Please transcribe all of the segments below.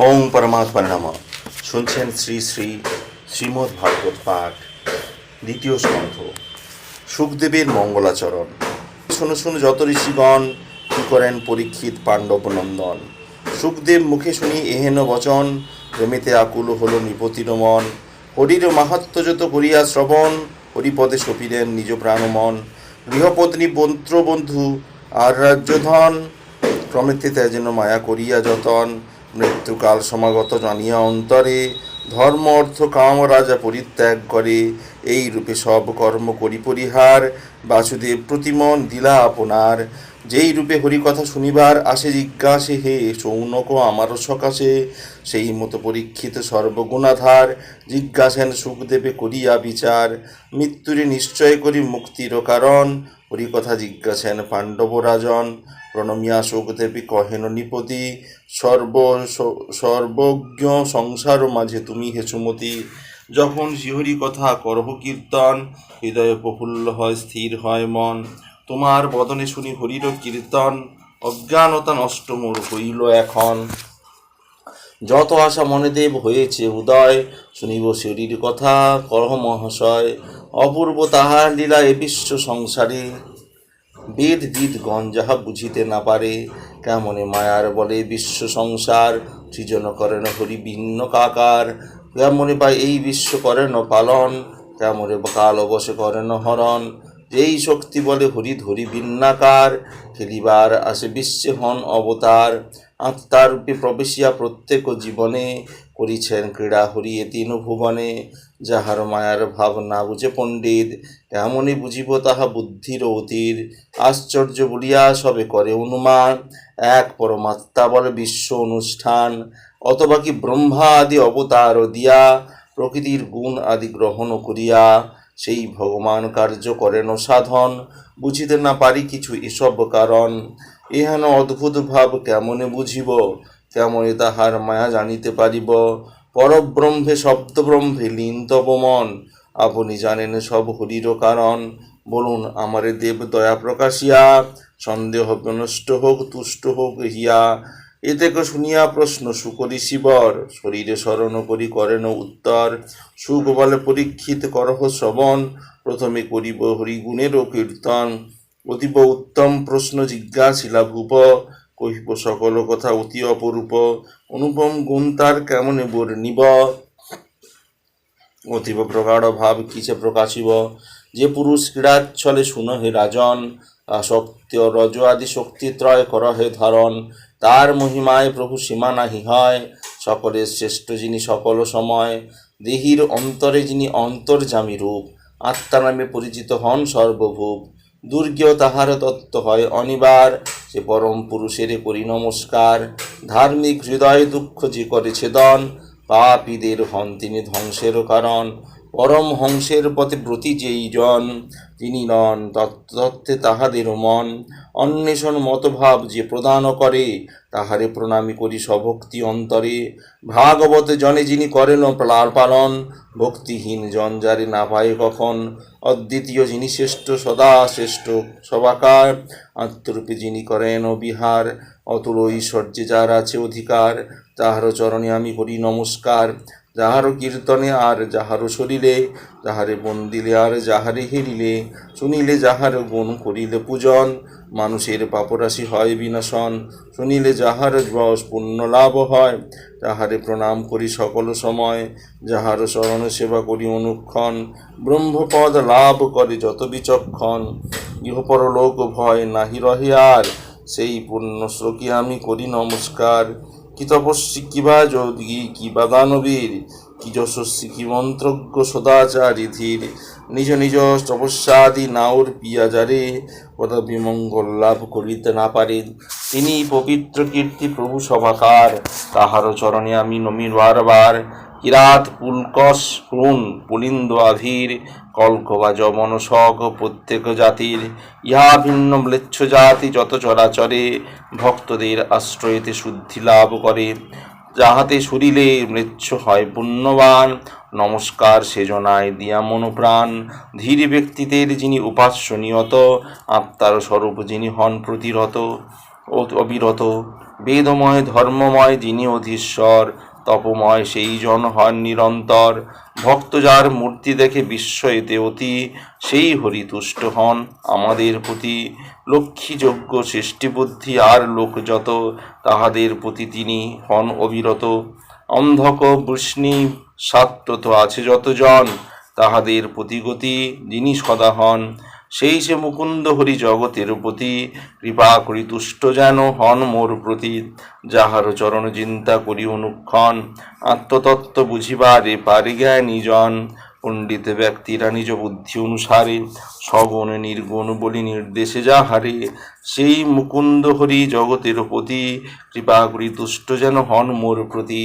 ওং পরমাত্মা নম শুনছেন শ্রী শ্রী শ্রীমদ্ ভাগবত পাঠ, দ্বিতীয় স্কন্ধ, সুখদেবের মঙ্গলাচরণ। শুনো শুনো যত ঋষিগণ কি করেন পরীক্ষিত পাণ্ডব নন্দন। সুখদেব মুখে শুনি এহেন বচন, প্রেমেতে আকুল হল নিপতির মন। হরির মাহাত্ম যত করিয়া শ্রবণ, হরিপদে সপিলেন নিজ প্রাণমন। গৃহপত্নী বন্ত্রবন্ধু আর রাজ্যধন, ক্রমেতে যেন মায়া করিয়া যতন। মৃত্যুকাল সমাগত জানিয়া অন্তরে ধর্ম, অর্থ, কাম, রাজা পরিত্যাগ করে। এই রূপে সব কর্ম করি পরিহার। বাসুদেব প্রতিমন দিলা আপনার। যেই রূপে হরিকথা শুনিবার আসে জিজ্ঞাসে, হে সৌনক আমারও সকাশে? সেই মতো পরীক্ষিত সর্বগুণাধার জিজ্ঞাসেন, সুখদেবে করিয়া বিচার? মৃত্যুরে নিশ্চয় করি মুক্তির কারণ। হরিকথা জিজ্ঞাসেন, পাণ্ডব রাজন প্রণমিয়া শোকদেবী কহেন নিপতি সর্ব সর্বজ্ঞ সংসার মাঝে তুমি হে সুমতি। যখন শিহরি কথা করহ কীর্তন, হৃদয়ে প্রফুল্ল হয়, স্থির হয় মন। তোমার বদনে শুনি হরির কীর্তন, অজ্ঞানতা নষ্ট মোর হইল এখন। যত আশা মনে দেব হয়েছে উদয়, শুনিব শরীর কথা, করহ মহাশয়। অপূর্ব তাহার লীলা এ বিশ্ব সংসারে। বেদ বিদগণ যাহা বুঝিতে না পারে, কেমনে মায়ার বলে বিশ্ব সংসার সৃজন করেন হরি ভিন্ন কাকার, কেমনে বা এই বিশ্ব করেন পালন, কেমনে কাল বসে করেন হরণ, যেই শক্তি বলে হরি ধরি ভিন্নাকার, খেলিবার আসে বিশ্বে হন অবতার, আত্মার রূপে প্রবেশিয়া প্রত্যেক জীবনে করিছেন ক্রীড়া হরিয়ে তিন ভুবনে, যাহার মায়ার ভাব না বুঝে পণ্ডিত এমনই বুঝিব তাহা বুদ্ধির অতীর আশ্চর্য বলিয়া সবে করে অনুমান, এক পরমাত্মা বলে বিশ্ব অনুষ্ঠান। অথবা কি ব্রহ্মা আদি অবতার দিয়া, প্রকৃতির গুণ আদি গ্রহণ করিয়া, সেই ভগবান কার্য করেন সাধন, বুঝিতে না পারি কিছু এসব কারণ। এহেন অদ্ভুত ভাব কেমনে বুঝিব? কেমনে তাহার মায়া জানিতে পারিব। পরব্রহ্মে শব্দব্রহ্মে লীন মন। আপনি জানেন সব হরির কারণ। বলুন, আমারে দেব দয়া প্রকাশিয়া। সন্দেহ নষ্ট হোক, তুষ্ট হোক হিয়া। এ থেকে শুনিয়া প্রশ্ন, সুকরি শিবর। শরীরে স্মরণ করি, করেন উত্তর। সুখ বলে পরীক্ষিত করহ শ্রবণ। প্রথমে করিব হরিগুণেরও কীর্তন। অতীব উত্তম প্রশ্ন জিজ্ঞাসিলা ভূপ। কহিব সকল কথা অতি অপরূপ। অনুপম গুণ তার কেমনে বর্ণিব অতীব প্রগাঢ় ভাব কিসে প্রকাশিব? যে পুরুষ ক্রীড়াচ্ছলে শুন হে রাজন ও রজ আদি শক্তি ত্রয় কর হে ধারণ। তার মহিমায় প্রভু সীমা নাহি হয় সকলের শ্রেষ্ঠ যিনি সকল সময়। দেহির অন্তরে যিনি অন্তর্জামী রূপ, আত্মা নামে পরিচিত হন সর্বভূপ। দুর্গেও তাহার তত্ত্ব হয় অনিবার, সে পরম পুরুষের করি নমস্কার। ধার্মিক হৃদয় দুঃখ যে করে ছেদন, পাপীদের হন তিনি ধ্বংসের কারণ। পরম হংসের পথে ব্রতী যেই জন, তিনি নন তত্ত্বে তাহাদের মন। অন্বেষণ মতভাব যে প্রদান করে, তাহারে প্রণামী করি সভক্তি অন্তরে। ভাগবত জনে যিনি করেন প্লার পালন, ভক্তিহীন জন যারে না পায় কখন? অদ্বিতীয় যিনি শ্রেষ্ঠ, সদা শ্রেষ্ঠ সবাকার। আত্মরূপে যিনি করেন বিহার, অতুল ঐশ্বর্যে যার আছে অধিকার তাহার চরণে আমি করি নমস্কার। যাহারও কীর্তনে আর যাহারও শরীরে, যাহারে বন্দিলে আর যাহারে হেরিলে শুনিলে যাহার গুণ করিলে পূজন, মানুষের পাপরাশি হয় বিনাশন, শুনিলে যাহার যশ পুণ্য লাভ হয়, তাহারে প্রণাম করি সকল সময়, যাহার শরণ সেবা করি অনুক্ষণ, ব্রহ্মপদ লাভ করে যত বিচক্ষণ ইহপরলোক ভয় নাহি রহে আর, সেই পুণ্য শ্লোকে আমি করি নমস্কার। কি তপস্বী কিবা যোগী কি বা দানবীর কি যশস্বী কি মন্ত্রজ্ঞ সদাচারী ধীর, নিজ নিজ তপস্যাদি নাওর পিয়াজারে কদাপি মঙ্গল লাভ করিতে না পারে তিনি পবিত্র কীর্তি প্রভু সভাকার তাহার চরণে আমি নমি বারবার কিরাত পুলকস ক্রুণ পুলিন্দ আধীর কল্কবা যমন শখ প্রত্যেক জাতির, ইহা ভিন্ন ম্লেচ্ছ জাতি যত চরাচরে ভক্তদের আশ্রয়তে শুদ্ধি লাভ করে। যাহাতে শরীরে মৃচ্ছ হয় পুণ্যবান, নমস্কার সেজনায় দিয়া মনোপ্রাণ। ধীর ব্যক্তিদের যিনি উপাস্য নিয়ত, আত্মার স্বরূপ যিনি হন প্রতিরত অবিরত। বেদময়, ধর্মময় যিনি অধীশ্বর তপময় সেই জন হন নিরন্তর। ভক্ত যার মূর্তি দেখে বিস্ময়েতে অতি, সেই হরি তুষ্ট হন আমাদের প্রতি। লক্ষ্মী যোগ্য সৃষ্টিবুদ্ধি আর লোক যত, তাহাদের প্রতি তিনি হন অবিরত। অন্ধক, বৃষ্ণি সাত্তত আছে যতজন, তাহাদের প্রতিগতি যিনি সদা হন। সেই সে মুকুন্দ হরি জগতের প্রতি কৃপা করি তুষ্ট যেন হন মোর প্রতি। যাহার চরণ চিন্তা করি অনুক্ষণ, আত্মতত্ত্ব বুঝিবারে পারে জ্ঞানী জন। পণ্ডিত ব্যক্তিরা নিজ বুদ্ধি অনুসারে, সগুণ নির্গুণ বলি নির্দেশে যাহারে। সেই মুকুন্দ হরি জগতের প্রতি কৃপা করি তুষ্ট যেন হন মোর প্রতি।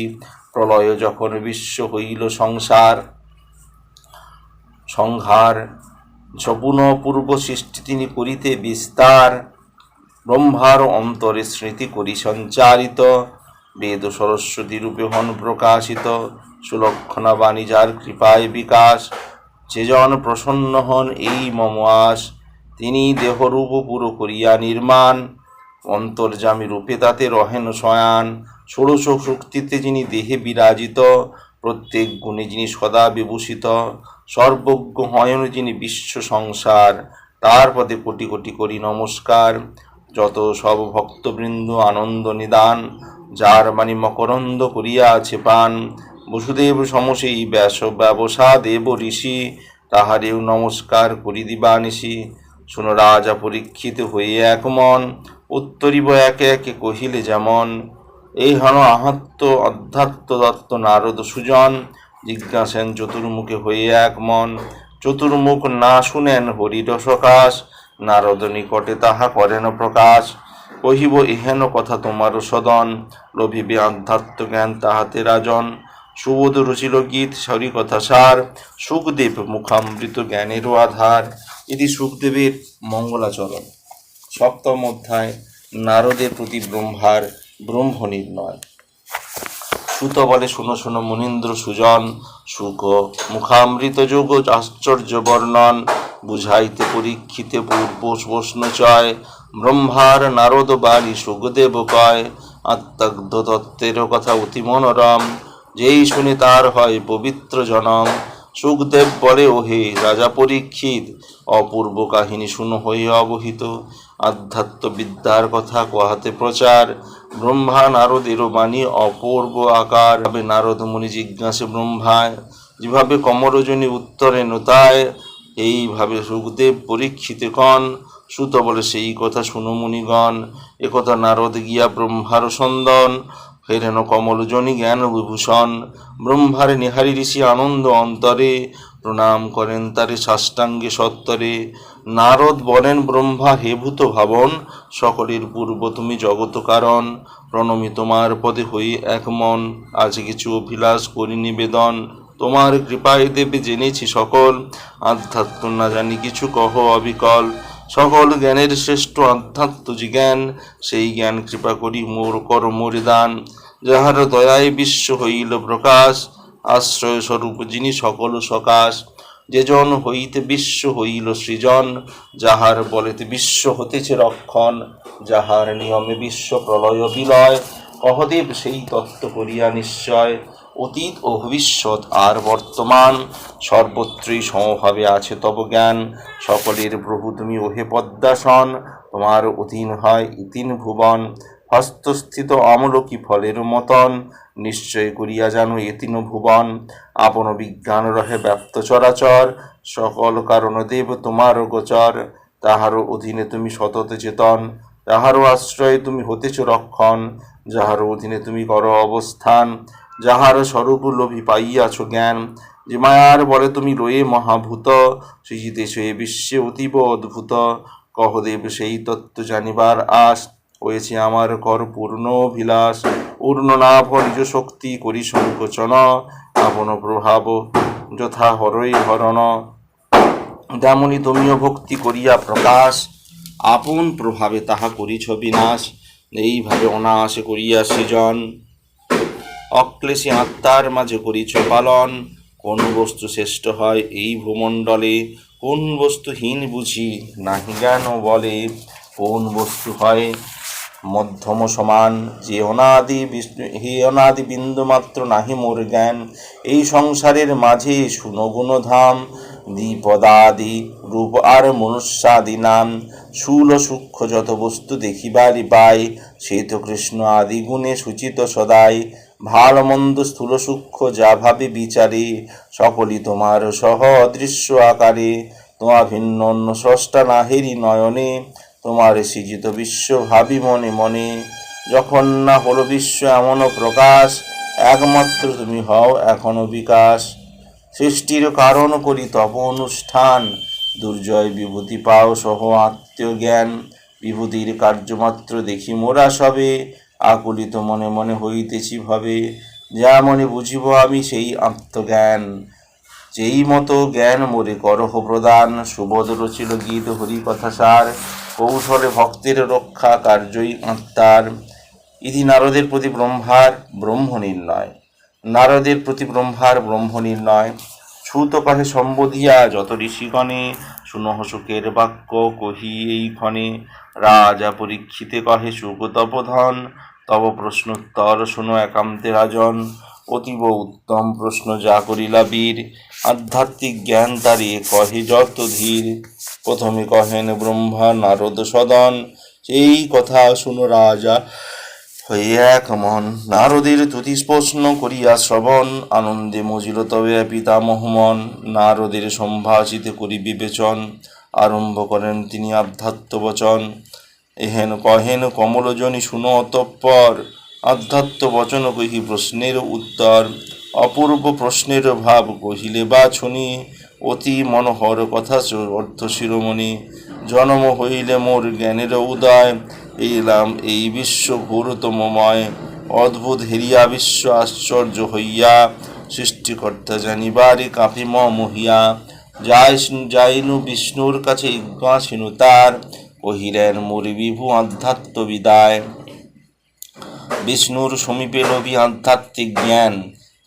প্রলয় যখন বিশ্ব হইল সংসার, সংহার সপুন পূর্ব সৃষ্টি তিনি করিতে বিস্তার, ব্রহ্মার অন্তরে স্মৃতি করি সঞ্চারিত, বেদ সরস্বতী রূপে হন প্রকাশিত সুলক্ষণা বাণী যার কৃপায় বিকাশ যেজন প্রসন্ন হন এই মম আস তিনি দেহরূপ পুরো করিয়া নির্মাণ অন্তর্জামী রূপে তাতে রহেন শয়ান, ষোড়শ শক্তিতে যিনি দেহে বিরাজিত প্রত্যেক গুণে যিনি সদা বিভূষিত, সর্বজ্ঞ হয়ন যিনি বিশ্ব সংসার, তার পদে কোটি কোটি করি নমস্কার। যত সব ভক্তবৃন্দ আনন্দ নিদান, যার মানে মকরন্দ করিয়া আছে পান। বসুদেব সমসেই ব্যাস ব্যবসা দেব ঋষি, তাহারেও নমস্কার করি দিবানিশি শুনো রাজা পরীক্ষিত হয়ে এক মন, উত্তরিব একে একে কহিলে যেমন। এই হন আহত্য অধ্যাত্ম দত্ত নারদ সুজন। জিজ্ঞাসেন, চতুর্মুখে হয়ে এক মন, চতুর্মুখ না শুনেন হরির সকাশ, নারদ নিকটে তাহা করেন প্রকাশ। কহিব এহেন কথা তোমার সদন, লোভিবে আধ্যাত্ম জ্ঞান তাহাতে রাজন। সুবোধ রচিল গীত, সরি কথা সার, সুখদেব মুখামৃত জ্ঞানেরও আধার। এটি সুখদেবের মঙ্গলাচরণ। সপ্তম অধ্যায়, নারদের প্রতি ব্রহ্মার ব্রহ্ম নির্ণয় সুত বলে, শুনো শুনো, মুনীন্দ্র সুজন, সুখ মুখামৃত যোগ, আশ্চর্য বর্ণন, বুঝাইতে পরীক্ষিতে পূর্ব ব্রহ্মার নারদ বাণী সুখদেব কয়, আত্মাগ্ধ তত্ত্বের কথা অতি মনোরম, যেই শুনে তার হয় পবিত্র জনম, সুখদেব বলে, ওহে রাজা পরীক্ষিত, অপূর্ব কাহিনী শুনো হয়ে অবহিত আধ্যাত্ম বিদ্যার কথা কহাতে প্রচার। ব্রহ্মা নারদেরও বাণী অপূর্ব আকার। ভাবে নারদ মুনি জিজ্ঞাসে ব্রহ্মায় যেভাবে কমরজনী উত্তরে নোতায়, এইভাবে সুখদেব পরীক্ষিত কন। সুত বলে সেই কথা শুনো মুনিগণ একথা নারদ গিয়া ব্রহ্মার সন্দন ফেরেন কমলজনী জ্ঞান বিভূষণ ব্রহ্মার নিহারি ঋষি আনন্দ অন্তরে প্রণাম করেন তারে সাষ্টাঙ্গে সত্তরে। নারদ বলেন, ব্রহ্মা, হে ভূত ভাবন, সকলের পূর্ব তুমি জগত কারণ। প্রণমী তোমার পদে হই এক মন। আজ কিছু অভিলাষ করি নিবেদন। তোমার কৃপায় দেবে জেনেছি সকল। আধ্যাত্ম না জানি কিছু কহ অবিকল। সকল জ্ঞানের শ্রেষ্ঠ আধ্যাত্ম যে জ্ঞান সেই জ্ঞান কৃপা করি মোর কর মোরে দান যাহার দয়ায় বিশ্ব হইল প্রকাশ। আশ্রয় স্বরূপ যিনি সকল সকাশ যেজন হইতে বিশ্ব হইল সৃজন, যাহার বলেতে বিশ্ব হতেছে রক্ষণ, যাহার নিয়মে বিশ্ব প্রলয় বিলয়। কহদেব সেই তত্ত্ব করিয়া নিশ্চয়, অতীত ও ভবিষ্যৎ আর বর্তমান। সর্বত্রই সমভাবে আছে তব জ্ঞান। সকলের প্রভু তুমি ওহে পদ্মাসন, তোমার অধীন হয় ইতিন ভুবন। হস্তস্থিত অমলকি ফলের মতন। নিশ্চয় করিয়া জানো এতিন ভুবন। আপন বিজ্ঞান রহে ব্যাপ্ত চরাচর। সকল কারণ দেব তোমার গোচর। তাহারও অধীনে তুমি সতত চেতন। তাহারও আশ্রয়ে তুমি হতেছ রক্ষণ। যাহার অধীনে তুমি কর অবস্থান। যাহার স্বরূপ লোভী পাইয়াছ জ্ঞান। যে মায়ার বলে তুমি রয়ে মহাভূত। সৃজিতেছ এ বিশ্বে অতীব অদ্ভুত। কহদেব সেই তত্ত্ব জানিবার আশ হয়েছে আমার কর পূর্ণ অভিলাষ, পূর্ণ লাভ নিজ শক্তি করি সংকোচন আপন প্রভাব যথা হরই হরণ। তেমনি তুমিও ভক্তি করিয়া প্রকাশ, আপন প্রভাবে তাহা করিছ বিনাশ, এইভাবে অনায়াসে করিয়া সৃজন। অক্লেশী আত্মার মাঝে করিছ পালন, কোন বস্তু শ্রেষ্ঠ হয় এই ভূমণ্ডলে, কোন বস্তু হীন বুঝি নাহি জ্ঞান বলে, কোন বস্তু হয় মধ্যম সমান, যে অনাদি বিষ্ণু, হে অনাদি বিন্দু মাত্র নাহি মোর জ্ঞান, এই সংসারের মাঝে সুনগুণ ধাম, দ্বিপদাদি রূপ আর মনুষ্যাদি নাম, শূল সূক্ষ্ম যত বস্তু দেখিবারি পাই, সে তো কৃষ্ণ আদি গুণে সূচিত সদাই ভালো মন্দ স্থূল সূক্ষ্ম যা ভাবে বিচারে, সকলই তোমার সহ অদৃশ্য আকারে, তোমা ভিন্ন অন্য স্রষ্টা নাহেরি নয়নে তোমার সৃজিত বিশ্ব ভাবি মনে মনে, যখন না হলো বিশ্ব এমনও প্রকাশ, একমাত্র তুমি হও এখনও বিকাশ। সৃষ্টির কারণ করি তপ অনুষ্ঠান, দুর্জয় বিভূতি পাও সহ আত্মীয় জ্ঞান। বিভূতির কার্যমাত্র দেখি মোরা সবে, আকুলিত মনে মনে হইতেছি ভাবে, যা মনে বুঝিব আমি সেই আত্মজ্ঞান। যেই মতো জ্ঞান মোরে করহ প্রদান সুবোধ রচিল গীত হরি কথা সার কৌশলে ভক্তের রক্ষা কার্যই আত্মার। ইতি নারদের প্রতি ব্রহ্মার ব্রহ্ম নির্ণয় নারদের প্রতি ব্রহ্মার ব্রহ্ম নির্ণয় ছুত কহে সম্বোধিয়া যত ঋষিগণে সুনহ সুখের বাক্য কহি এই ক্ষণে। রাজা পরীক্ষিতে কহে সুখ তপধন তব প্রশ্নোত্তর শুনো একান্তে রাজন। অতীব উত্তম প্রশ্ন যা করিলা বীর। আধ্যাত্মিক জ্ঞান তারে কহে যত ধীর। প্রথমে কহেন ব্রহ্মা নারদ সদন। এই কথা শুনো রাজা, হয়ে এক মন। নারদের তুতি প্রশ্ন করিয়া শ্রবণ। আনন্দে মজিল তবে পিতামহ মন। নারদের সম্ভাষিত করি বিবেচন। আরম্ভ করেন তিনি আধ্যাত্ম বচন। এহেন কহেন কমলজনী শুনো অতঃপর। আধ্যাত্ম বচন কহি প্রশ্নের উত্তর। অপূর্ব প্রশ্নের ভাব কহিলে বা শুনি। অতি মনোহর কথা অর্থ শিরোমণি। জন্ম হইলে মোর জ্ঞানের উদয়। এইলাম এই বিশ্ব ঘোরতমময় অদ্ভুত হেরিয়া বিশ্ব আশ্চর্য হইয়া। সৃষ্টিকর্তা জানিবারে কাঁপি মহিয়া যাই যাইনু বিষ্ণুর কাছে ইজ্ঞাসিনু তার। কহিলেন মোর বিভু আধ্যাত্ম বিদায়। বিষ্ণুর সমীপে লভি আধ্যাত্মিক জ্ঞান,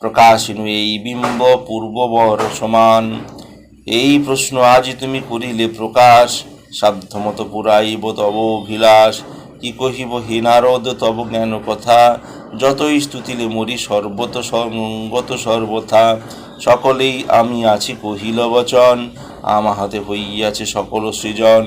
প্রকাশিনু এই বিম্ব পূর্ববর সমান। এই প্রশ্ন আজি তুমি করিলে প্রকাশ। সাধ্যমত পুরাইব তব অভিলাষ। কি কহিব হে নারদ, তব জ্ঞান কথা। যতই স্তুতিলে মরি, সর্বত সঙ্গত সর্বথা। সকলেই আমি আছি কহিল বচন। আমা হাতে হইয়াছে সকল সৃজন।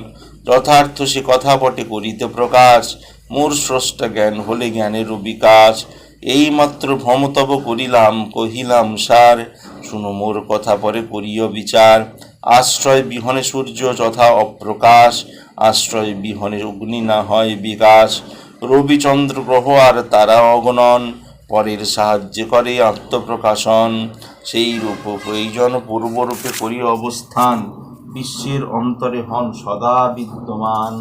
যথার্থ সে কথা বটে করিতে প্রকাশ। মোর স্রষ্টা জ্ঞান হলে জ্ঞানেরও বিকাশ। এই মাত্র ভ্রমতব করিলাম, কহিলাম সার শুনো, মোর কথা পরে করিও বিচার। আশ্রয় বিহনে সূর্য যথা অপ্রকাশ। আশ্রয় বিহনে অগ্নি না হয় বিকাশ। রবিচন্দ্র গ্রহ আর তারা অগণন। পরের সাহায্যে করে আত্মপ্রকাশন। সেই রূপ প্রয়োজন পূর্বরূপে করি অবস্থান। বিশ্বের অন্তরে হন সদা বিদ্যমান।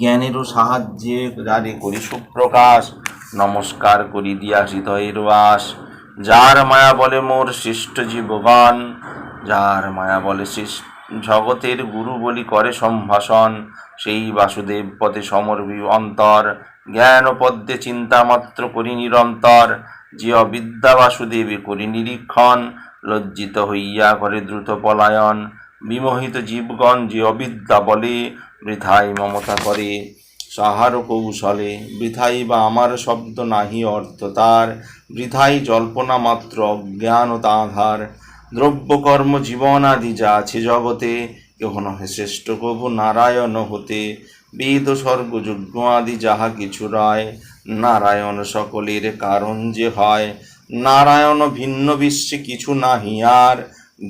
জ্ঞানেরও সাহায্যে যারে করি সুপ্রকাশ, নমস্কার করি দিয়া হৃদয়ের বাস। যার মায়া বলে মোর সৃষ্ট জীবগণ, যার মায়া বলে সৃষ্ট জগতের গুরু বলি করে সম্ভাষণ, সেই বাসুদেব পদে সমর্বি অন্তর। জ্ঞান পদ্মে চিন্তা মাত্র করি নিরন্তর, যে অবিদ্যা বাসুদেবে করি নিরীক্ষণ লজ্জিত হইয়া করে দ্রুত পলায়ন। বিমোহিত জীবগণ যে অবিদ্যা বলে, বৃথাই মমতা করে। সাহার কৌশলে, বৃথাই বা আমার শব্দ নাহি অর্থ তার। বৃথাই জল্পনা মাত্র, অজ্ঞান ও তাধার। দ্রব্যকর্ম জীবন আদি যা আছে জগতে, কেহ নহে শ্রেষ্ঠ কভু নারায়ণ হতে। বেদ, স্বর্গ, যজ্ঞ আদি যাহা কিছু রায়, নারায়ণ সকলের কারণ যে হয় নারায়ণ ভিন্ন বিশ্বে কিছু নাহি, আর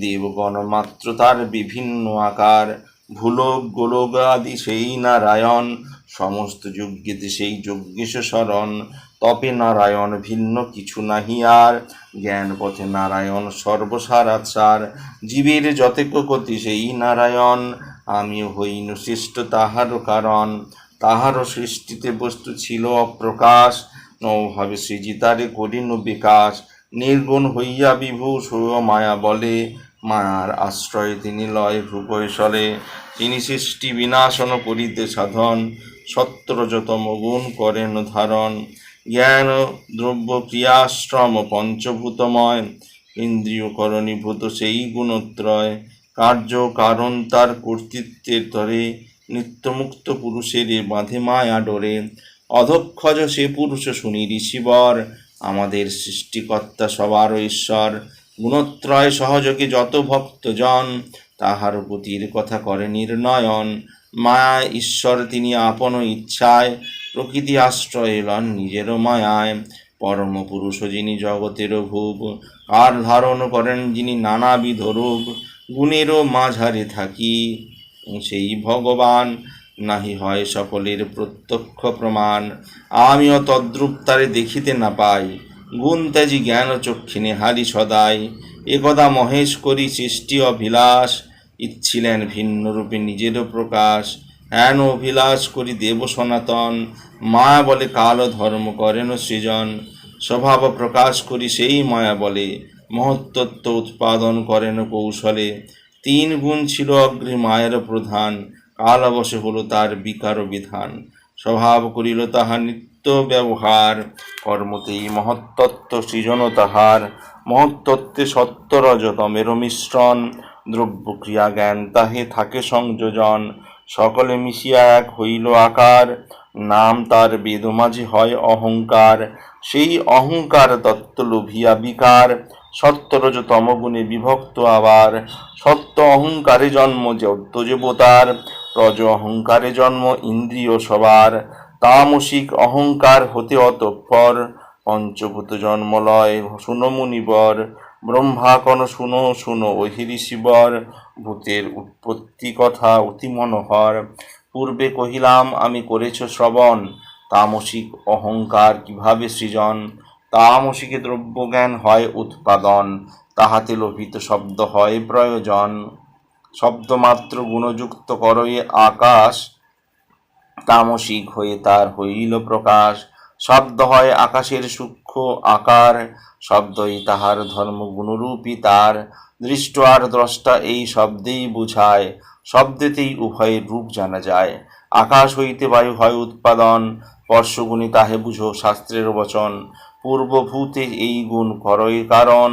দেবগণ মাত্র তার বিভিন্ন আকার। ভুলোক, গোলক আদি সেই নারায়ণ, সমস্ত যজ্ঞেতে সেই যজ্ঞেশ শরণ। তপে নারায়ণ ভিন্ন কিছু নাহি, আর জ্ঞান পথে নারায়ণ সর্বসারাচার জীবের যতেক গতি সেই নারায়ণ, আমিও হইন সৃষ্ট তাহারও কারণ। তাহারও সৃষ্টিতে বস্তু ছিল অপ্রকাশ। নভাবে সৃজিতারে করিনু বিকাশ। নির্গুণ হইয়া বিভু সুয় মায়া বলে, মায়ার আশ্রয়ে তিনি লয় ভূকৈশলে তিনি সৃষ্টি বিনাশন করিতে সাধন সত্রযতম গুণ করেন ধারণ। জ্ঞান, দ্রব্য, ক্রিয়াশ্রম পঞ্চভূতময়, ইন্দ্রিয় করণীভূত সেই গুণত্রয়। কার্য, কারণ তার কর্তৃত্বের তরে নিত্যমুক্ত পুরুষের বাঁধে মায়া ডোরে। অধক্ষজ সে পুরুষ শুনি ঋষিবর, আমাদের সৃষ্টিকর্তা সবার ঈশ্বর। গুণত্রয় সহযোগে যত ভক্তজন, তাহার গতির কথা করে নির্ণয়ন। মায়া ঈশ্বর, তিনি আপন ইচ্ছায়, প্রকৃতি আশ্রয় লন নিজেরও মায়ায়। পরম পুরুষ যিনি জগতের ভূপ আর ধারণ করেন যিনি নানাবিধ রূপ গুণেরও মাঝারে থাকি। সেই ভগবান নাহি হয় সকলের প্রত্যক্ষ প্রমাণ। আমিও তদ্রূপ তারে দেখিতে না পাই। গুণ ত্যাজি জ্ঞান চক্ষিণে হারি সদাই। একদা মহেশ করি সৃষ্টি অভিলাষ। ইচ্ছিলেন ভিন্ন রূপে নিজেরও প্রকাশ। হেন অভিলাষ করি দেব সনাতন। মায়া বলে কাল ধর্ম করেন সৃজন। স্বভাব প্রকাশ করি সেই মায়া বলে। মহত্তত্ব উৎপাদন করেন কৌশলে। তিন গুণ ছিল অগ্রে মায়ের প্রধান। কাল অবশ্য হলো তার বিকার বিধান। স্বভাব করিল তাহা নিত্য ব্যবহার, কর্মতেই মহত্তত্ত্ব সৃজন তাহার। মহত্তত্ত্বে সত্য রজতমের মিশ্রণ দ্রব্য ক্রিয়া জ্ঞান তাহে থাকে সংযোজন। সকলে মিশিয়া এক হইল আকার, নাম তার বেদ মাঝে হয় অহংকার। সেই অহংকার তত্ত্ব লোভিয়া বিকার সত্যরজ তমগুণে বিভক্ত আবার। সত্য অহংকারে জন্ম যদ্য দেবতার রজ অহংকারে জন্ম, ইন্দ্রিয় সবার। তামসিক অহংকার হতে অতঃপর পঞ্চভূত জন্মলয় শুনো মুনিবর, ব্রহ্মা কন শুনো শুনো ওহিরি ভূতের উৎপত্তি কথা অতি মনোহর। পূর্বে কহিলাম, আমি করেছ শ্রবণ। তামসিক অহংকার কীভাবে সৃজন? তামসিকে দ্রব্যজ্ঞান হয় উৎপাদন। তাহাতে লোভিত শব্দ হয় প্রয়োজন। শব্দমাত্র গুণযুক্ত করয়ে আকাশ, তামসিক হয়ে তার হইল প্রকাশ। শব্দ হয় আকাশের সূক্ষ্ম আকার, শব্দই তাহার ধর্ম গুণরূপী তার। দৃষ্ট আর দ্রষ্টা এই শব্দেই বুঝায়, শব্দেতেই উভয়ের রূপ জানা যায়। আকাশ হইতে বায়ু হয় উৎপাদন, স্পর্শগুণী তাহে বুঝো শাস্ত্রের বচন। পূর্বভূতে এই গুণ করয় কারণ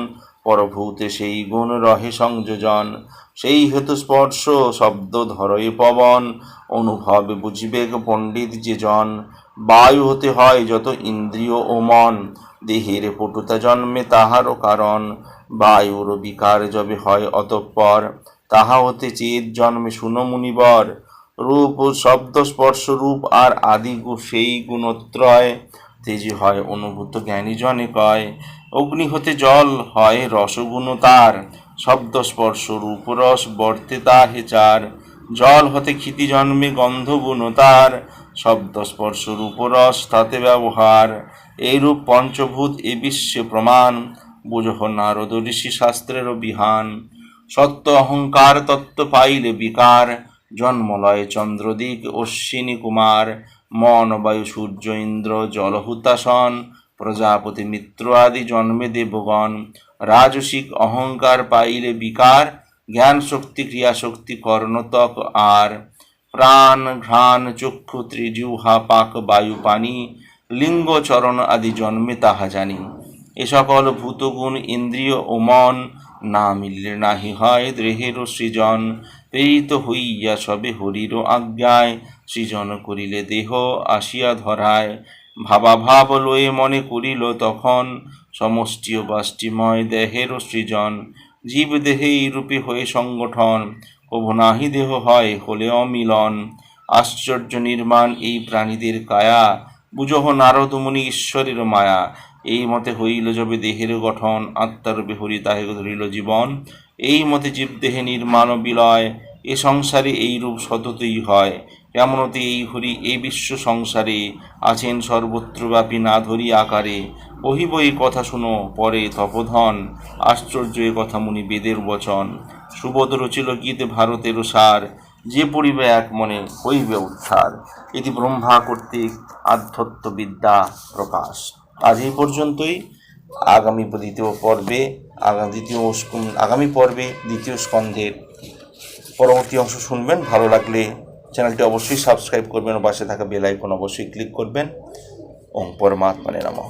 পরভূতে সেই গুণ রহে সংযোজন। সেই হেতু স্পর্শ শব্দ ধরয় পবন, অনুভবে বুঝিবে পণ্ডিত যে জন বায়ু হতে হয় যত ইন্দ্রিয় ও মন, দেহের পটুতা জন্মে তাহারও কারণ। বায়ুর বিকার যবে হয় অতঃপর, তাহা হতে চেত জন্মে শুনো মুনিবর। রূপ ও শব্দ স্পর্শ রূপ আর আদি সেই গুণত্রয়। তেজি হয় অনুভূত জ্ঞানী জনে কয় অগ্নি হতে জল হয় রসগুণ তার শব্দ স্পর্শ রূপ রস বর্তে তাহে চার। জল হতে ক্ষিতি জন্মে গন্ধ গুণ তার শব্দ স্পর্শ রূপ রস তাতে ব্যবহার। এইরূপ পঞ্চভূত এ বিশ্বে প্রমাণ, বুঝহ নারদ ঋষি শাস্ত্রেরও বিহান। সত্য অহংকার তত্ত্ব পাইলে বিকার, জন্মলয় চন্দ্রদিক অশ্বিনী কুমার মন বায়ু সূর্য ইন্দ্র জলহুতাসন প্রজাপতি মিত্র আদি জন্মে দেবগণ। রাজসিক অহংকার পাইলে বিকার জ্ঞান শক্তি ক্রিয়া শক্তি কর্ণতক আর। প্রাণ, ঘ্রাণ, চক্ষু ত্রিজিহ্বা পাক, বায়ু, পানি, লিঙ্গ, চরণ আদি জন্মে তাহা জানি। এ সকল ভূতগুণ ইন্দ্রিয় ও মন না মিললে নাহি হয় দেহেরও সৃজন। প্রেরিত হইয়া সবে হরির আজ্ঞায় সৃজন করিলে দেহ আসিয়া ধরায়। ভাবাভাব লয়ে মনে করিল তখন সমষ্টি ও বাষ্টিময় দেহেরও সৃজন। জীব দেহে এইরূপে হয়ে সংগঠন কভু নাহি দেহ হয় হলে অমিলন আশ্চর্য নির্মাণ এই প্রাণীদের কায়া বুঝহ নারদ মুনি ঈশ্বরের মায়া। এই মতে হইল যবে দেহের গঠন, আত্মার বিহরি তাহে ধরিল জীবন। এই মতে জীবদেহে নির্মাণ বিলয়, এ সংসারে এই রূপ সততই হয়। কেমনতে এই হরি এই বিশ্ব সংসারে আছেন সর্বত্রব্যাপী না ধরি আকারে। কহিব এই কথা শুনো, পরে তপধন। আশ্চর্য এ কথা মুনি বেদের বচন। সুবোধ রচিল গীতে ভারতেরও সার, যে পড়িবে এক মনে হইবে উদ্ধার। এটি ব্রহ্মা কর্তৃক আধ্যাত্মবিদ্যা প্রকাশ। আজ এই পর্যন্তই। আগামী দ্বিতীয় পর্বে আগামী দ্বিতীয় আগামী পর্বে দ্বিতীয় স্কন্ধের পরবর্তী অংশ শুনবেন। ভালো লাগলে চ্যানেলটি অবশ্যই সাবস্ক্রাইব করবেন ও পাশে থাকা বেল আইকন অবশ্যই ক্লিক করবেন। ওম পরমাত্মানে নমঃ।